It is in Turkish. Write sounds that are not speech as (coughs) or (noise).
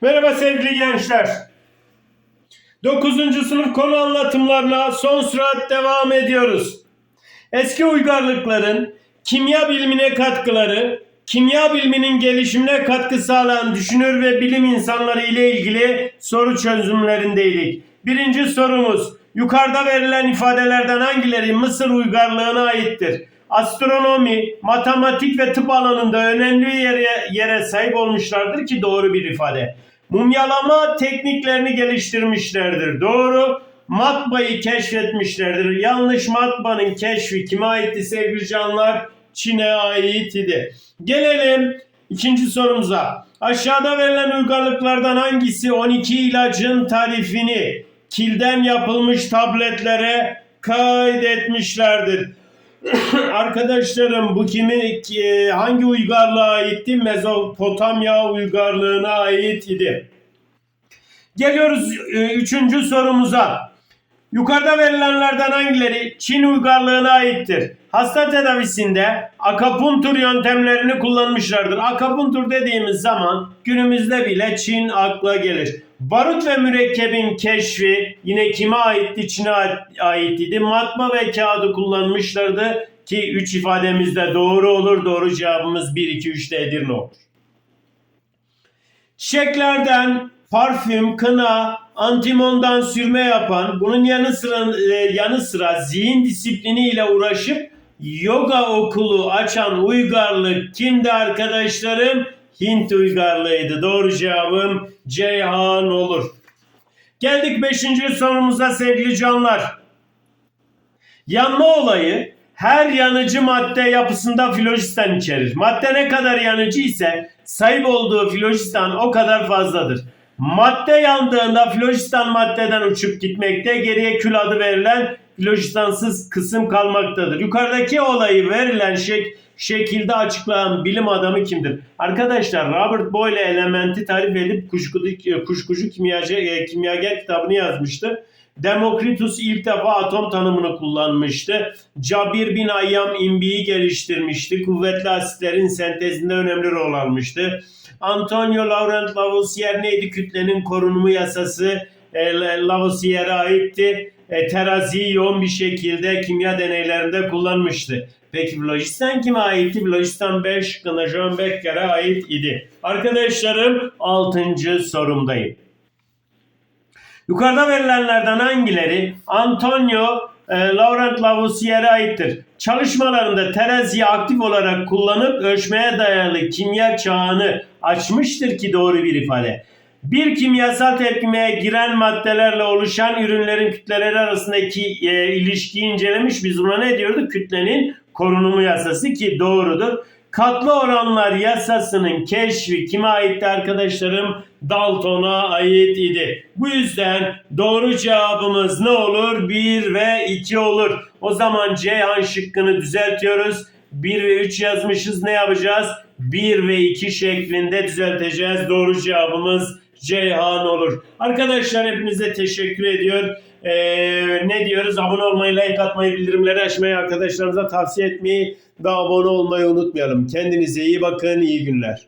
Merhaba sevgili gençler. 9. sınıf konu anlatımlarına son sürat devam ediyoruz. Eski uygarlıkların kimya bilimine katkıları, kimya biliminin gelişimine katkı sağlayan düşünür ve bilim insanları ile ilgili soru çözümlerindeydik. Birinci sorumuz, yukarıda verilen ifadelerden hangileri Mısır uygarlığına aittir? Astronomi, matematik ve tıp alanında önemli yere, yere sahip olmuşlardır ki doğru bir ifade. Mumyalama tekniklerini geliştirmişlerdir. Doğru. Matbaayı keşfetmişlerdir. Yanlış matbaanın keşfi kime aitti sevgili canlar? Çin'e ait idi. Gelelim ikinci sorumuza. Aşağıda verilen uygarlıklardan hangisi 12 ilacın tarifini kilden yapılmış tabletlere kaydetmişlerdir? (coughs) Arkadaşlarım bu kimi ki- hangi uygarlığa aitti? Mezopotamya uygarlığına ait idi. Geliyoruz e, üçüncü sorumuza. Yukarıda verilenlerden hangileri Çin uygarlığına aittir? Hasta tedavisinde akapuntur yöntemlerini kullanmışlardır. Akapuntur dediğimiz zaman günümüzde bile Çin akla gelir. Barut ve mürekkebin keşfi yine kime aitti? Çin'e ait idi. Matbaa ve kağıdı kullanmışlardı ki 3 ifademiz de doğru olur. Doğru cevabımız 1, 2, 3'te Edirne olur. Çiçeklerden parfüm, kına, antimondan sürme yapan, bunun yanı sıra, e, yanı sıra zihin disiplini ile uğraşıp yoga okulu açan uygarlık kimdi arkadaşlarım? Hint uygarlığıydı. Doğru cevabım Ceyhan olur. Geldik 5. sorumuza sevgili canlar. Yanma olayı her yanıcı madde yapısında filojistan içerir. Madde ne kadar yanıcı ise sahip olduğu filojistan o kadar fazladır. Madde yandığında filojistan maddeden uçup gitmekte geriye kül adı verilen filojistansız kısım kalmaktadır. Yukarıdaki olayı verilen şek şekilde açıklayan bilim adamı kimdir? Arkadaşlar Robert Boyle elementi tarif edip kuşkucu, kuşkucu kimyacı, e, kimyager kitabını yazmıştı. Demokritus ilk defa atom tanımını kullanmıştı. Cabir bin Ayyam imbiyi geliştirmişti. Kuvvetli asitlerin sentezinde önemli rol almıştı. Antonio Laurent Lavoisier neydi? Kütlenin korunumu yasası e, Lavoisier'e aitti. E, teraziyi yoğun bir şekilde kimya deneylerinde kullanmıştı. Peki Flogistan kime aitti? Flogistan 5 şıkkında John Becker'e ait idi. Arkadaşlarım 6. sorumdayım. Yukarıda verilenlerden hangileri Antonio e, Laurent Lavoisier'e aittir? Çalışmalarında teraziyi aktif olarak kullanıp ölçmeye dayalı kimya çağını açmıştır ki doğru bir ifade. Bir kimyasal tepkimeye giren maddelerle oluşan ürünlerin kütleleri arasındaki e, ilişkiyi incelemiş. Biz buna ne diyorduk? Kütlenin korunumu yasası ki doğrudur. Katlı oranlar yasasının keşfi kime aitti arkadaşlarım? Dalton'a ait idi. Bu yüzden doğru cevabımız ne olur? 1 ve 2 olur. O zaman Ceyhan şıkkını düzeltiyoruz. 1 ve 3 yazmışız. Ne yapacağız? 1 ve 2 şeklinde düzelteceğiz. Doğru cevabımız Ceyhan olur. Arkadaşlar hepinize teşekkür ediyor. Ee, ne diyoruz? Abone olmayı, like atmayı, bildirimleri açmayı, arkadaşlarınıza tavsiye etmeyi ve abone olmayı unutmayalım. Kendinize iyi bakın, iyi günler.